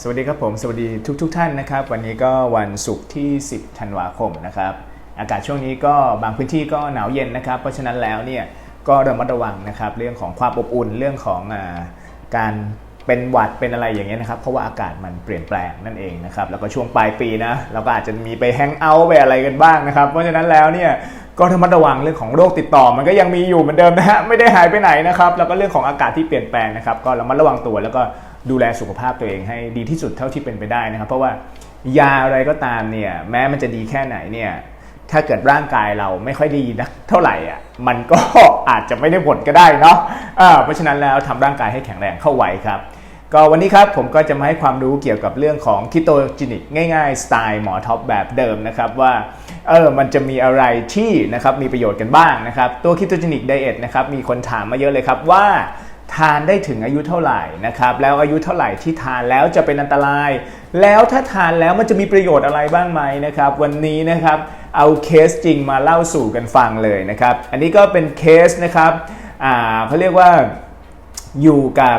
สวัสดีครับผมสวัสดีทุกทท่านนะครับ วันนี้ก็วันศุกร์ที่ 10 ธันวาคมนะครับ อากาศช่วงนี้ก็บางพื้นที่ก็หนาวเย็นนะครับ เพราะฉะนั้นแล้วเนี่ยก็ระมัดระวังนะครับ เรื่องของความอบอุ่นเรื่องของอการเป็นหวัดเป็นอะไรอย่างเงี้ยนะครับ เพราะว่าอากาศมันเปลี่ยนแปลงนั่นเองนะครับ แล้วก็ช่วงปลายปีนะเราก็อาจจะมีไปแฮงเอาท์ไปอะไรกันบ้างนะครับ เพราะฉะนั้นแล้วเนี่ยก็ระมัดระวังเรื่องของโรคติดต่อมันก็ยังมีอยู่เหมือนเดิมนะฮะไม่ได้หายไปไหนนะครับแล้วก็เรื่องของอากาศที่เปลี่ยนแปลงนะครับ ก็ระมัดระวังตัวแล้วก็ ดูแลสุขภาพตัวเองให้ดีที่สุดเท่าที่เป็นไปได้นะครับ เพราะว่ายาอะไรก็ตามเนี่ยแม้มันจะดีแค่ไหนเนี่ยถ้าเกิดร่างกายเราไม่ค่อยดีนะเท่าไหร่อะมันก็อาจจะไม่ได้ผลก็ได้เนาะอ่าเพราะฉะนั้นแล้วทำร่างกายให้แข็งแรงเข้าไว้ครับ ก็วันนี้ครับผมก็จะมาให้ความรู้เกี่ยวกับเรื่องของคิโตจินิกง่ายๆ สไตล์หมอท็อปแบบเดิมนะครับว่าเออมันจะมีอะไรที่นะครับมีประโยชน์กันบ้างนะครับ ตัวคิโตจินิกไดเอทนะครับมีคนถามมาเยอะเลยครับว่า ทานได้ถึงอายุเท่าไหร่นะครับแล้วอายุเท่าไหร่ที่ทานแล้วจะเป็นอันตราย แล้วถ้าทานแล้วมันจะมีประโยชน์อะไรบ้างไหมนะครับวันนี้นะครับเอาเคสจริงมาเล่าสู่กันฟังเลยนะครับอันนี้ก็เป็นเคสนะครับเขาเรียกว่าอยู่กับ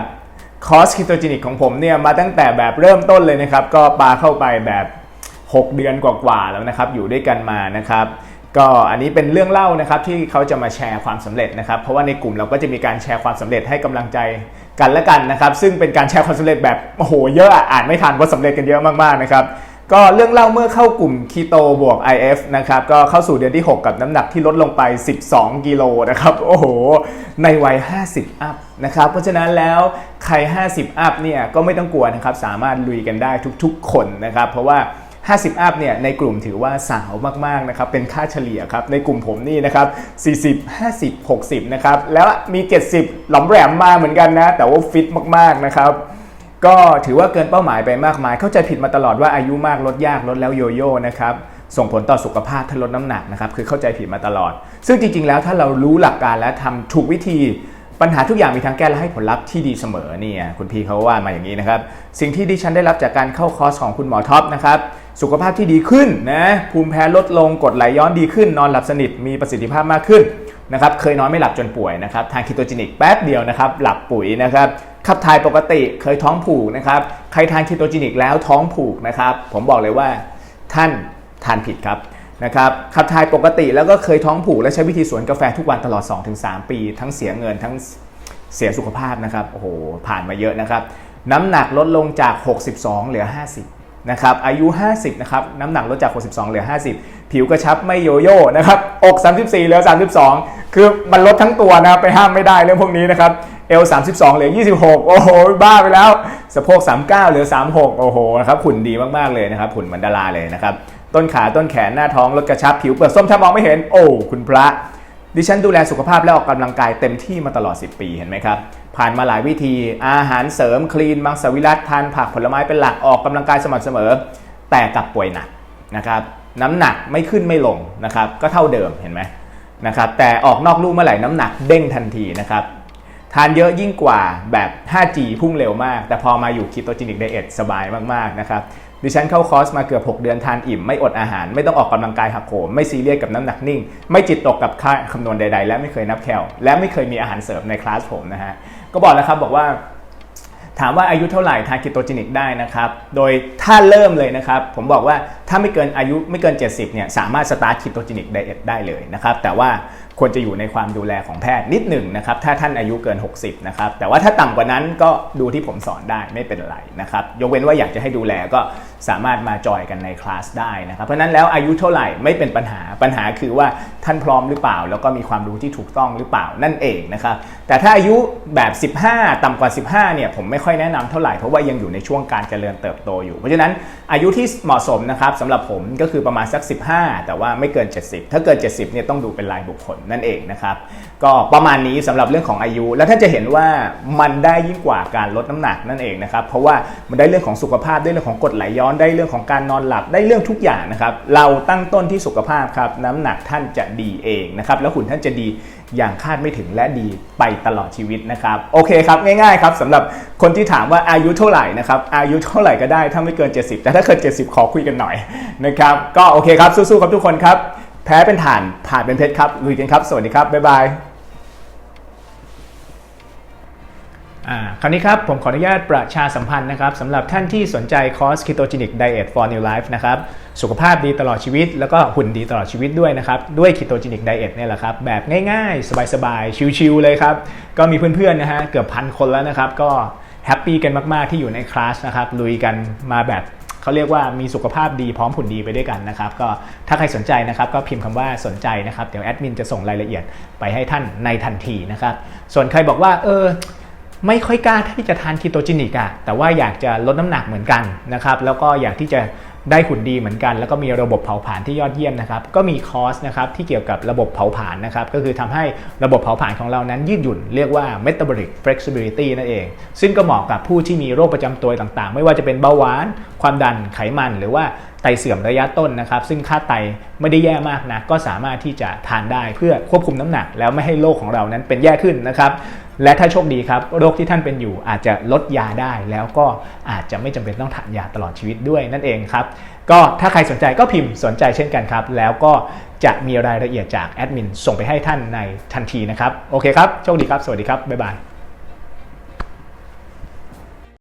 คอสคิโตจินิกของผมเนี่ยมาตั้งแต่แบบเริ่มต้นเลยนะครับก็ปาเข้าไปแบบ 6 เดือนกว่าๆแล้วนะครับอยู่ด้วยกันมานะครับ ก็อันนี้เป็นเรื่องเล่านะครับที่เขาจะมาแชร์ความสำเร็จนะครับ เพราะว่าในกลุ่มเราก็จะมีการแชร์ความสำเร็จให้กำลังใจกันและกันนะครับ ซึ่งเป็นการแชร์ความสำเร็จแบบโอ้โหเยอะอ่านไม่ทันว่าสำเร็จกันเยอะมากๆนะครับก็เรื่องเล่าเมื่อเข้ากลุ่มคีโตบวก IF นะครับก็เข้าสู่เดือนที่ 6 กับน้ำหนักที่ลดลงไป 12 กิโลนะครับโอ้โห ในวัย 50 อัพนะครับเพราะฉะนั้นแล้วใคร 50 อัพเนี่ยก็ไม่ต้องกลัวนะครับสามารถลุยกันได้ทุกๆ คนนะครับเพราะว่า 50 อัพเนี่ยในกลุ่มถือว่าสาวมากๆนะครับเป็นค่าเฉลี่ยครับในกลุ่มผมนี่นะครับ40 50 60นะครับแล้วมี 70 หลอมแหลมมาเหมือนกันนะ แต่ว่าฟิตมากๆนะครับก็ถือว่าเกินเป้าหมายไปมากมาย เข้าใจผิดมาตลอดว่าอายุมากลดยากลดแล้วโยโย่นะครับส่งผลต่อสุขภาพถ้าลดน้ำหนักนะครับคือเข้าใจผิดมาตลอด ซึ่งจริงๆ แล้วถ้าเรารู้หลักการและทำถูกวิธีปัญหาทุกอย่างมีทางแก้และให้ผลลัพธ์ที่ดีเสมอเนี่ยคุณพี่เขาว่ามาอย่างนี้นะครับ สิ่งที่ดิฉันได้รับจากการเข้าคอร์สของคุณหมอท็อปนะครับ สุขภาพที่ดีขึ้นนะภูมิแพ้ลดลงกดไหลย้อนดีขึ้น นอนหลับสนิทมีประสิทธิภาพมากขึ้นนะครับเคยนอนไม่หลับจนป่วยนะครับทางคีโตจินิกแป๊บเดียวนะครับหลับปุ๋ยนะครับขับถ่ายปกติเคยท้องผูกนะครับใครทานคีโตจินิกแล้วท้องผูกนะครับผมบอกเลยว่าท่านทานผิดครับนะครับขับถ่ายปกติแล้วก็เคยท้องผูกและใช้วิธีสวนกาแฟทุกวันตลอด 2-3 ปี ทั้งเสียเงินทั้งเสียสุขภาพนะครับโอ้โหผ่านมาเยอะนะครับน้ำหนักลดลงจาก 62 เหลือ 50 นะครับอายุ 50นะครับน้ำหนักลดจาก 62 เหลือ 50 ผิวกระชับไม่โยโย่นะครับอก 34 เหลือ 32 คือมันลดทั้งตัวนะครับไปห้ามไม่ได้เรื่องพวกนี้นะครับเอล32 เหลือ 26 โอ้โห บ้าไปแล้ว สะโพก 39 เหลือ 36 โอ้โห นะครับหุ่นดีมากๆเลยนะครับหุ่นมือนดาราเลยนะครับ ต้นขาต้นแขนหน้าท้องลดกระชับผิวเปลือกส้มถ้ามองไม่เห็น โอ้ คุณพระ ดิฉันดูแลสุขภาพและออกกำลังกายเต็มที่มาตลอด 10 ปีเห็นไหมครับ ผ่านมาหลายวิธีอาหารเสริมคลีนมังสวิรัตทานผักผลไม้เป็นหลักออกกำลังกายสม่ำเสมอ แต่กลับป่วยหนักนะครับน้ำหนักไม่ขึ้นไม่ลงนะครับก็เท่าเดิมเห็นไหมนะครับแต่ออกนอกลู่เมื่อไหร่น้ำหนักเด้งทันทีนะครับ ทานเยอะยิ่งกว่าแบบ 5G พุ่งเร็วมาก แต่พอมาอยู่คีโตจินิกไดเอทสบายมากๆนะครับดิฉันเข้าคอร์สมาเกือบ 6 เดือนทานอิ่ม ไม่อดอาหาร ไม่ต้องออกกำลังกายหักโหมไม่ซีเรียสกับน้ำหนักนิ่ง ไม่จิตตกกับค่าคำนวณใด ๆ และไม่เคยนับแคลและไม่เคยมีอาหารเสริมในคลาสผมนะฮะก็บอกแล้วครับบอกว่าถามว่าอายุเท่าไหร่ทานคีโตจินิกได้นะครับ โดยถ้าเริ่มเลยนะครับ ผมบอกว่าถ้าไม่เกินอายุไม่เกิน 70เนี่ยสามารถสตาร์ทคีโตจินิกไดเอทได้เลยนะครับ แต่ว่า ควรจะอยู่ในความดูแลของแพทย์นิดหนึ่งนะครับถ้าท่านอายุเกิน 60นะครับแต่ว่าถ้าต่ำกว่านั้นก็ดูที่ผมสอนได้ไม่เป็นไรนะครับยกเว้นว่าอยากจะให้ดูแลก็สามารถมาจอยกันในคลาสได้นะครับ เพราะนั้นแล้วอายุเท่าไหร่ไม่เป็นปัญหาปัญหาคือว่าท่านพร้อมหรือเปล่า แล้วก็มีความรู้ที่ถูกต้องหรือเปล่านั่นเองนะครับแต่ถ้าอายุแบบ 15 ต่ำกว่า 15เนี่ยผมไม่ค่อยแนะนำเท่าไหร่เพราะว่ายังอยู่ในช่วงการเจริญเติบโตอยู่เพราะฉะนั้นอายุที่เหมาะสมนะครับสำหรับผมก็คือประมาณสัก 15 แต่ว่าไม่เกิน 70 ถ้าเกิน 70เนี่ยต้องดูเป็นรายบุคคลนั่นเองนะครับก็ประมาณนี้สำหรับเรื่องของอายุ แล้วท่านจะเห็นว่ามันได้ยิ่งกว่าการลดน้ำหนักนั่นเองนะครับเพราะว่ามันได้เรื่องของสุขภาพได้เรื่องของกรดไหลย้อนได้เรื่องของการนอนหลับได้เรื่องทุกอย่างนะครับ เราตั้งต้นที่สุขภาพครับน้ำหนักท่านจะดีเองนะครับแล้วหุ่นท่านจะดีอย่างคาดไม่ถึงและดีไปตลอดชีวิตนะครับโอเคครับง่ายๆครับสำหรับคนที่ถามว่าอายุเท่าไหร่นะครับอายุเท่าไหร่ก็ได้ถ้าไม่เกิน 70 แต่ถ้าเกิน 70 ขอคุยกันหน่อยนะครับก็โอเคครับสู้ๆครับทุกคนครับแพ้เป็นฐานผ่านเป็นเพชรครับลุยกันครับ สวัสดีครับบ๊ายบาย คราวนี้ครับ ผมขออนุญาตประชาสัมพันธ์นะครับสำหรับท่านที่สนใจคอร์ส Ketogenic Diet for New Life นะครับสุขภาพดีตลอดชีวิต แล้วก็หุ่นดีตลอดชีวิตด้วยนะครับด้วย Ketogenic Diet เนี่ยแหละครับ แบบง่ายๆ สบายๆ ชิลๆเลยครับ ก็มีเพื่อนๆนะฮะเกือบพันคนแล้วนะครับ ก็แฮปปี้กันมากๆที่อยู่ในคลาสนะครับลุยกันมาแบบเขาเรียกว่ามีสุขภาพดีพร้อมผุ่นดีไปด้วยกันนะครับ ก็ถ้าใครสนใจนะครับก็พิมพ์คำว่าสนใจนะครับ เดี๋ยวแอดมินจะส่งรายละเอียดไปให้ท่านในทันทีนะครับ ส่วนใครบอกว่าเออ ไม่ค่อยกล้าที่จะทานคีโตจินิกอะแต่ว่าอยากจะลดน้ำหนักเหมือนกันนะครับแล้วก็อยากที่จะได้หุ่นดีเหมือนกัน แล้วก็มีระบบเผาผลาญที่ยอดเยี่ยมนะครับก็มีคอร์สนะครับที่เกี่ยวกับระบบเผาผลาญนะครับก็คือทำให้ระบบเผาผลาญของเรานั้นยืดหยุ่นเรียกว่า metabolic flexibility นั่นเอง ซึ่งก็เหมาะกับผู้ที่มีโรคประจำตัวต่างๆ ไม่ว่าจะเป็นเบาหวาน ความดันไขมันหรือว่าไตเสื่อมระยะต้นนะครับ ซึ่งค่าไตไม่ได้แย่มากนะก็สามารถที่จะทานได้เพื่อควบคุมน้ำหนัก แล้วไม่ให้โรคของเรานั้นเป็นแย่ขึ้นนะครับ และถ้าโชคดีครับโรคที่ท่านเป็นอยู่อาจจะลดยาได้ แล้วก็อาจจะไม่จำเป็นต้องทานยาตลอดชีวิตด้วยนั่นเองครับ ก็ถ้าใครสนใจก็พิมพ์สนใจเช่นกันครับ แล้วก็จะมีรายละเอียดจากแอดมินส่งไปให้ท่านในทันทีนะครับ โอเคครับ โชคดีครับ สวัสดีครับ บ๊ายบาย